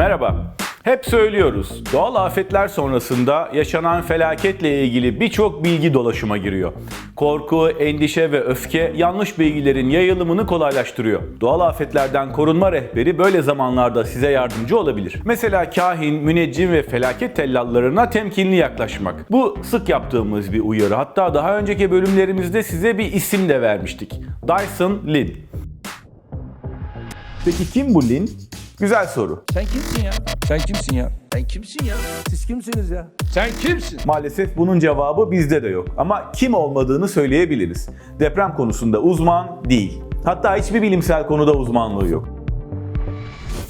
Merhaba. Hep söylüyoruz. Doğal afetler sonrasında yaşanan felaketle ilgili birçok bilgi dolaşıma giriyor. Korku, endişe ve öfke yanlış bilgilerin yayılımını kolaylaştırıyor. Doğal afetlerden korunma rehberi böyle zamanlarda size yardımcı olabilir. Mesela kahin, müneccim ve felaket tellallarına temkinli yaklaşmak. Bu sık yaptığımız bir uyarı. Hatta daha önceki bölümlerimizde size bir isim de vermiştik. Dyson Lin. Peki kim bu Lin? Güzel soru. Sen kimsin ya? Sen kimsin ya? Sen kimsin ya? Siz kimsiniz ya? Sen kimsin? Maalesef bunun cevabı bizde de yok. Ama kim olmadığını söyleyebiliriz. Deprem konusunda uzman değil. Hatta hiçbir bilimsel konuda uzmanlığı yok.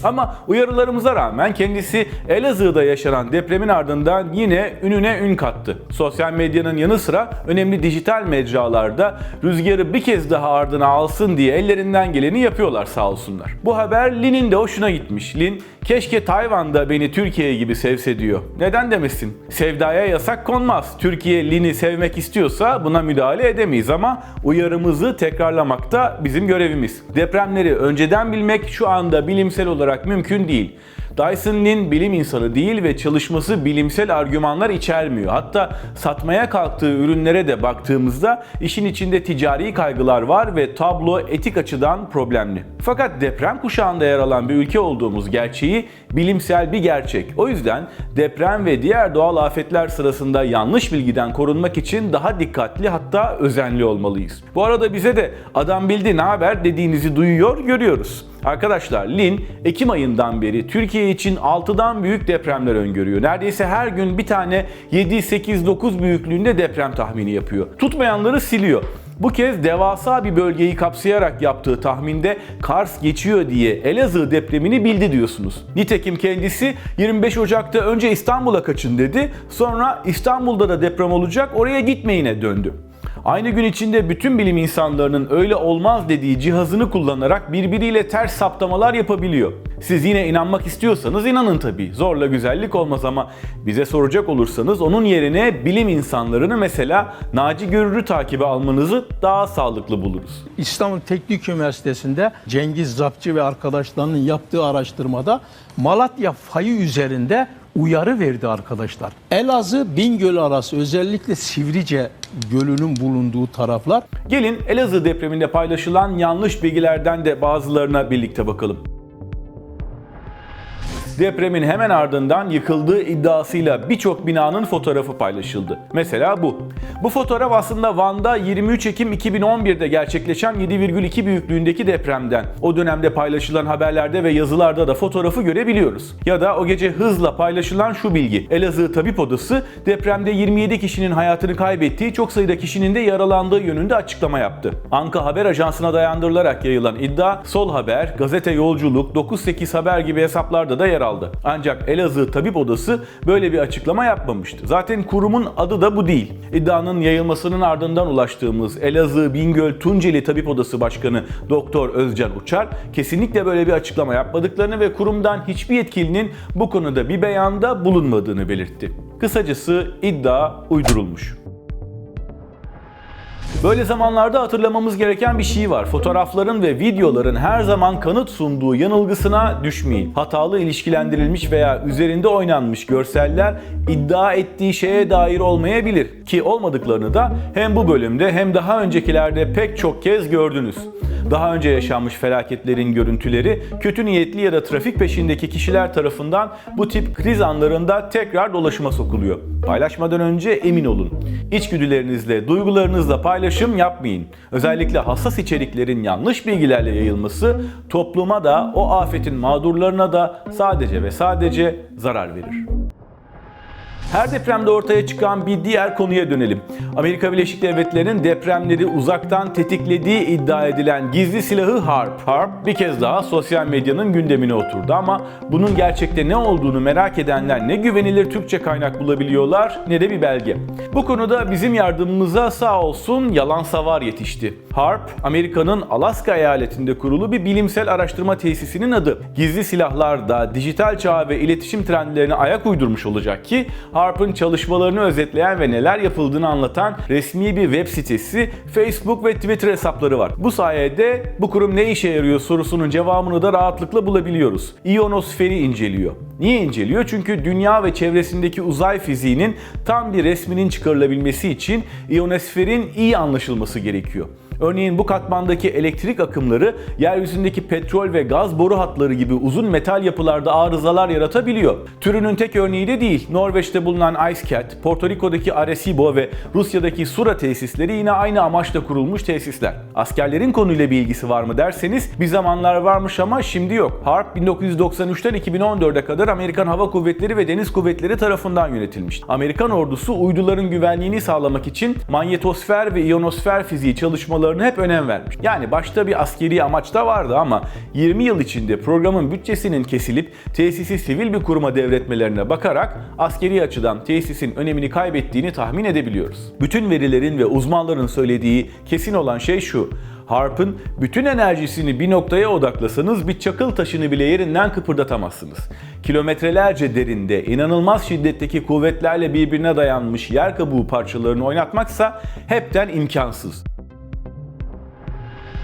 Ama uyarılarımıza rağmen kendisi Elazığ'da yaşanan depremin ardından yine ününe ün kattı. Sosyal medyanın yanı sıra önemli dijital mecralarda rüzgarı bir kez daha ardına alsın diye ellerinden geleni yapıyorlar sağ olsunlar. Bu haber Lin'in de hoşuna gitmiş. Lin, keşke Tayvan'da beni Türkiye gibi sevse diyor. Neden demesin? Sevdaya yasak konmaz. Türkiye Lin'i sevmek istiyorsa buna müdahale edemeyiz ama uyarımızı tekrarlamak da bizim görevimiz. Depremleri önceden bilmek şu anda bilimsel olarak mümkün değil. Dyson bilim insanı değil ve çalışması bilimsel argümanlar içermiyor. Hatta satmaya kalktığı ürünlere de baktığımızda işin içinde ticari kaygılar var ve tablo etik açıdan problemli. Fakat deprem kuşağında yer alan bir ülke olduğumuz gerçeği bilimsel bir gerçek. O yüzden deprem ve diğer doğal afetler sırasında yanlış bilgiden korunmak için daha dikkatli hatta özenli olmalıyız. Bu arada bize de adam bildi ne haber dediğinizi duyuyor görüyoruz. Arkadaşlar Lin Ekim ayından beri Türkiye için 6'dan büyük depremler öngörüyor. Neredeyse her gün bir tane 7, 8, 9 büyüklüğünde deprem tahmini yapıyor. Tutmayanları siliyor. Bu kez devasa bir bölgeyi kapsayarak yaptığı tahminde Kars geçiyor diye Elazığ depremini bildi diyorsunuz. Nitekim kendisi 25 Ocak'ta önce İstanbul'a kaçın dedi. Sonra İstanbul'da da deprem olacak oraya gitmeyine döndü. Aynı gün içinde bütün bilim insanlarının öyle olmaz dediği cihazını kullanarak birbiriyle ters saptamalar yapabiliyor. Siz yine inanmak istiyorsanız inanın tabii. Zorla güzellik olmaz ama bize soracak olursanız onun yerine bilim insanlarını mesela Naci Görür'ü takibe almanızı daha sağlıklı buluruz. İstanbul Teknik Üniversitesi'nde Cengiz Zapçı ve arkadaşlarının yaptığı araştırmada Malatya fayı üzerinde uyarı verdi arkadaşlar. Elazığ Bingöl arası özellikle Sivrice Gölü'nün bulunduğu taraflar Gelin Elazığ depreminde paylaşılan yanlış bilgilerden de bazılarına birlikte bakalım. Depremin hemen ardından yıkıldığı iddiasıyla birçok binanın fotoğrafı paylaşıldı. Mesela bu. Bu fotoğraf aslında Van'da 23 Ekim 2011'de gerçekleşen 7,2 büyüklüğündeki depremden. O dönemde paylaşılan haberlerde ve yazılarda da fotoğrafı görebiliyoruz. Ya da o gece hızla paylaşılan şu bilgi. Elazığ Tabip Odası depremde 27 kişinin hayatını kaybettiği, çok sayıda kişinin de yaralandığı yönünde açıklama yaptı. Anka Haber Ajansı'na dayandırılarak yayılan iddia, Sol Haber, Gazete Yolculuk, 9-8 Haber gibi hesaplarda da yer aldı. Ancak Elazığ Tabip Odası böyle bir açıklama yapmamıştı. Zaten kurumun adı da bu değil. İddianın yayılmasının ardından ulaştığımız Elazığ Bingöl Tunceli Tabip Odası Başkanı Doktor Özcan Uçar kesinlikle böyle bir açıklama yapmadıklarını ve kurumdan hiçbir yetkilinin bu konuda bir beyanda bulunmadığını belirtti. Kısacası iddia uydurulmuş. Böyle zamanlarda hatırlamamız gereken bir şey var. Fotoğrafların ve videoların her zaman kanıt sunduğu yanılgısına düşmeyin. Hatalı ilişkilendirilmiş veya üzerinde oynanmış görseller iddia ettiği şeye dair olmayabilir. Ki olmadıklarını da hem bu bölümde hem daha öncekilerde pek çok kez gördünüz. Daha önce yaşanmış felaketlerin görüntüleri kötü niyetli ya da trafik peşindeki kişiler tarafından bu tip kriz anlarında tekrar dolaşıma sokuluyor. Paylaşmadan önce emin olun. İçgüdülerinizle, duygularınızla paylaşım yapmayın. Özellikle hassas içeriklerin yanlış bilgilerle yayılması topluma da o afetin mağdurlarına da sadece ve sadece zarar verir. Her depremde ortaya çıkan bir diğer konuya dönelim. Amerika Birleşik Devletleri'nin depremleri uzaktan tetiklediği iddia edilen gizli silahı HARP. HARP bir kez daha sosyal medyanın gündemine oturdu ama bunun gerçekte ne olduğunu merak edenler ne güvenilir Türkçe kaynak bulabiliyorlar ne de bir belge. Bu konuda bizim yardımımıza sağ olsun yalan savar yetişti. HARP, Amerika'nın Alaska eyaletinde kurulu bir bilimsel araştırma tesisinin adı. Gizli silahlar da dijital çağ ve iletişim trendlerine ayak uydurmuş olacak ki Harp'ın çalışmalarını özetleyen ve neler yapıldığını anlatan resmi bir web sitesi, Facebook ve Twitter hesapları var. Bu sayede bu kurum ne işe yarıyor sorusunun cevabını da rahatlıkla bulabiliyoruz. İyonosferi inceliyor. Niye inceliyor? Çünkü dünya ve çevresindeki uzay fiziğinin tam bir resminin çıkarılabilmesi için iyonosferin iyi anlaşılması gerekiyor. Örneğin bu katmandaki elektrik akımları yeryüzündeki petrol ve gaz boru hatları gibi uzun metal yapılarda arızalar yaratabiliyor. Türünün tek örneği de değil. Norveç'te bulunan IceCat, Porto Rico'daki Arecibo ve Rusya'daki Sura tesisleri yine aynı amaçla kurulmuş tesisler. Askerlerin konuyla bir ilgisi var mı derseniz bir zamanlar varmış ama şimdi yok. HARP 1993'ten 2014'e kadar Amerikan Hava Kuvvetleri ve Deniz Kuvvetleri tarafından yönetilmiş. Amerikan ordusu uyduların güvenliğini sağlamak için manyetosfer ve iyonosfer fiziği çalışmalarına hep önem vermiş. Yani başta bir askeri amaç da vardı ama 20 yıl içinde programın bütçesinin kesilip tesisi sivil bir kuruma devretmelerine bakarak askeri açıdan tesisin önemini kaybettiğini tahmin edebiliyoruz. Bütün verilerin ve uzmanların söylediği kesin olan şey şu. Harp'ın bütün enerjisini bir noktaya odaklasanız bir çakıl taşını bile yerinden kıpırdatamazsınız. Kilometrelerce derinde inanılmaz şiddetteki kuvvetlerle birbirine dayanmış yer kabuğu parçalarını oynatmaksa hepten imkansız.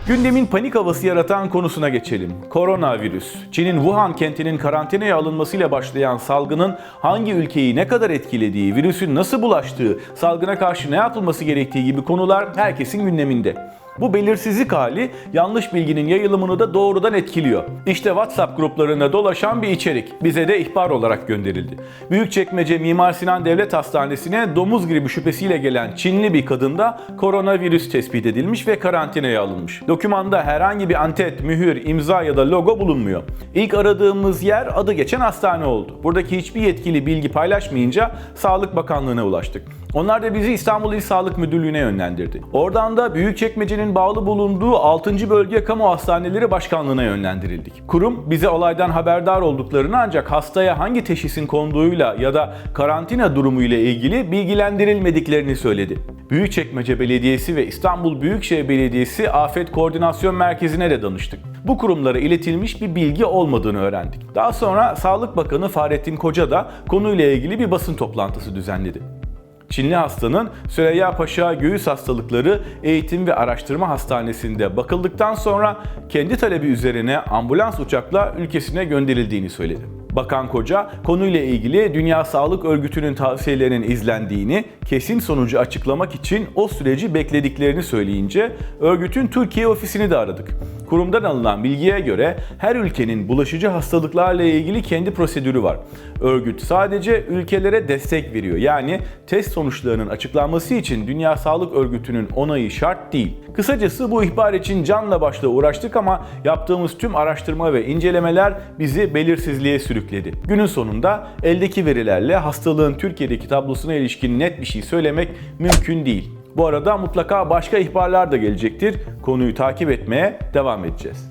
Gündemin panik havası yaratan konusuna geçelim. Koronavirüs. Çin'in Wuhan kentinin karantinaya alınmasıyla başlayan salgının hangi ülkeyi ne kadar etkilediği, virüsün nasıl bulaştığı, salgına karşı ne yapılması gerektiği gibi konular herkesin gündeminde. Bu belirsizlik hali yanlış bilginin yayılımını da doğrudan etkiliyor. İşte WhatsApp gruplarında dolaşan bir içerik bize de ihbar olarak gönderildi. Büyükçekmece Mimar Sinan Devlet Hastanesi'ne domuz gribi şüphesiyle gelen Çinli bir kadında koronavirüs tespit edilmiş ve karantinaya alınmış. Dokümanda herhangi bir antet, mühür, imza ya da logo bulunmuyor. İlk aradığımız yer adı geçen hastane oldu. Buradaki hiçbir yetkili bilgi paylaşmayınca Sağlık Bakanlığı'na ulaştık. Onlar da bizi İstanbul İl Sağlık Müdürlüğü'ne yönlendirdi. Oradan da Büyükçekmece'nin bağlı bulunduğu 6. Bölge Kamu Hastaneleri Başkanlığı'na yönlendirildik. Kurum bize olaydan haberdar olduklarını ancak hastaya hangi teşhisin konduğuyla ya da karantina durumuyla ilgili bilgilendirilmediklerini söyledi. Büyükçekmece Belediyesi ve İstanbul Büyükşehir Belediyesi Afet Koordinasyon Merkezi'ne de danıştık. Bu kurumlara iletilmiş bir bilgi olmadığını öğrendik. Daha sonra Sağlık Bakanı Fahrettin Koca da konuyla ilgili bir basın toplantısı düzenledi. Çinli hastanın Süreyya Paşa Göğüs Hastalıkları Eğitim ve Araştırma Hastanesi'nde bakıldıktan sonra kendi talebi üzerine ambulans uçakla ülkesine gönderildiğini söyledi. Bakan Koca konuyla ilgili Dünya Sağlık Örgütü'nün tavsiyelerinin izlendiğini, kesin sonucu açıklamak için o süreci beklediklerini söyleyince örgütün Türkiye ofisini de aradık. Kurumdan alınan bilgiye göre her ülkenin bulaşıcı hastalıklarla ilgili kendi prosedürü var. Örgüt sadece ülkelere destek veriyor. Yani test sonuçlarının açıklanması için Dünya Sağlık Örgütü'nün onayı şart değil. Kısacası bu ihbar için canla başla uğraştık ama yaptığımız tüm araştırma ve incelemeler bizi belirsizliğe sürükledi. Günün sonunda eldeki verilerle hastalığın Türkiye'deki tablosuna ilişkin net bir şey söylemek mümkün değil. Bu arada mutlaka başka ihbarlar da gelecektir. Konuyu takip etmeye devam edeceğiz.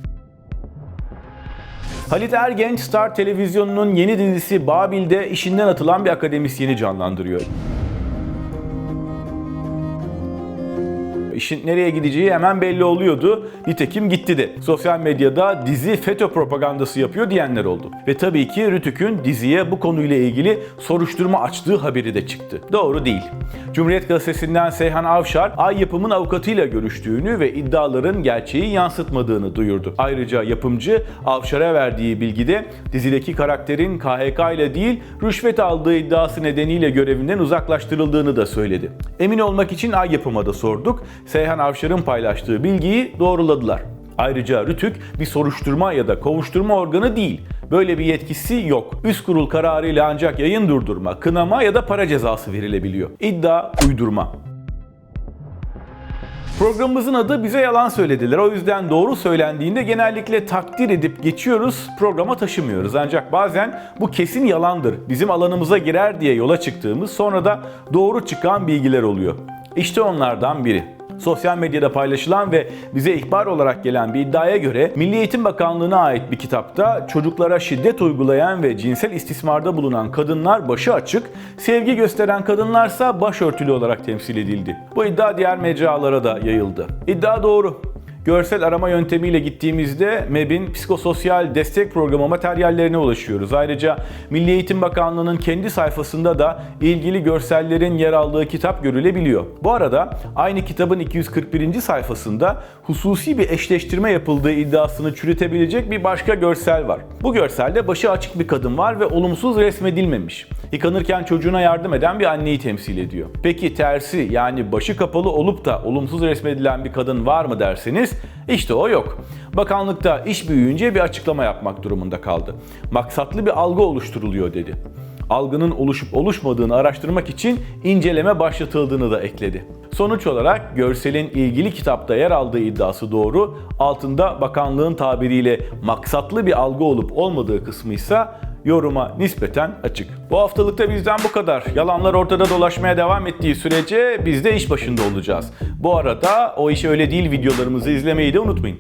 Halit Ergenç Star Televizyonu'nun yeni dizisi Babil'de işinden atılan bir akademisyeni canlandırıyor. İşin nereye gideceği hemen belli oluyordu. Nitekim gitti de. Sosyal medyada dizi FETÖ propagandası yapıyor diyenler oldu. Ve tabii ki Rütük'ün diziye bu konuyla ilgili soruşturma açtığı haberi de çıktı. Doğru değil. Cumhuriyet Gazetesi'nden Seyhan Avşar, Ay Yapım'ın avukatıyla görüştüğünü ve iddiaların gerçeği yansıtmadığını duyurdu. Ayrıca yapımcı Avşar'a verdiği bilgide dizideki karakterin KHK ile değil rüşvet aldığı iddiası nedeniyle görevinden uzaklaştırıldığını da söyledi. Emin olmak için Ay Yapım'a da sorduk. Seyhan Avşar'ın paylaştığı bilgiyi doğruladılar. Ayrıca Rütük bir soruşturma ya da kovuşturma organı değil. Böyle bir yetkisi yok. Üst kurul kararıyla ancak yayın durdurma, kınama ya da para cezası verilebiliyor. İddia uydurma. Programımızın adı bize yalan söylediler. O yüzden doğru söylendiğinde genellikle takdir edip geçiyoruz, programa taşımıyoruz. Ancak bazen bu kesin yalandır, bizim alanımıza girer diye yola çıktığımız sonra da doğru çıkan bilgiler oluyor. İşte onlardan biri. Sosyal medyada paylaşılan ve bize ihbar olarak gelen bir iddiaya göre Milli Eğitim Bakanlığı'na ait bir kitapta çocuklara şiddet uygulayan ve cinsel istismarda bulunan kadınlar başı açık, sevgi gösteren kadınlarsa başörtülü olarak temsil edildi. Bu iddia diğer mecralara da yayıldı. İddia doğru. Görsel arama yöntemiyle gittiğimizde MEB'in psikososyal destek programı materyallerine ulaşıyoruz. Ayrıca Milli Eğitim Bakanlığı'nın kendi sayfasında da ilgili görsellerin yer aldığı kitap görülebiliyor. Bu arada aynı kitabın 241. sayfasında hususi bir eşleştirme yapıldığı iddiasını çürütebilecek bir başka görsel var. Bu görselde başı açık bir kadın var ve olumsuz resmedilmemiş. Yıkanırken çocuğuna yardım eden bir anneyi temsil ediyor. Peki tersi yani başı kapalı olup da olumsuz resmedilen bir kadın var mı derseniz işte o yok. Bakanlıkta iş büyüyünce bir açıklama yapmak durumunda kaldı. Maksatlı bir algı oluşturuluyor dedi. Algının oluşup oluşmadığını araştırmak için inceleme başlatıldığını da ekledi. Sonuç olarak görselin ilgili kitapta yer aldığı iddiası doğru, altında bakanlığın tabiriyle maksatlı bir algı olup olmadığı kısmı ise yoruma nispeten açık. Bu haftalıkta bizden bu kadar. Yalanlar ortada dolaşmaya devam ettiği sürece biz de iş başında olacağız. Bu arada o iş öyle değil videolarımızı izlemeyi de unutmayın.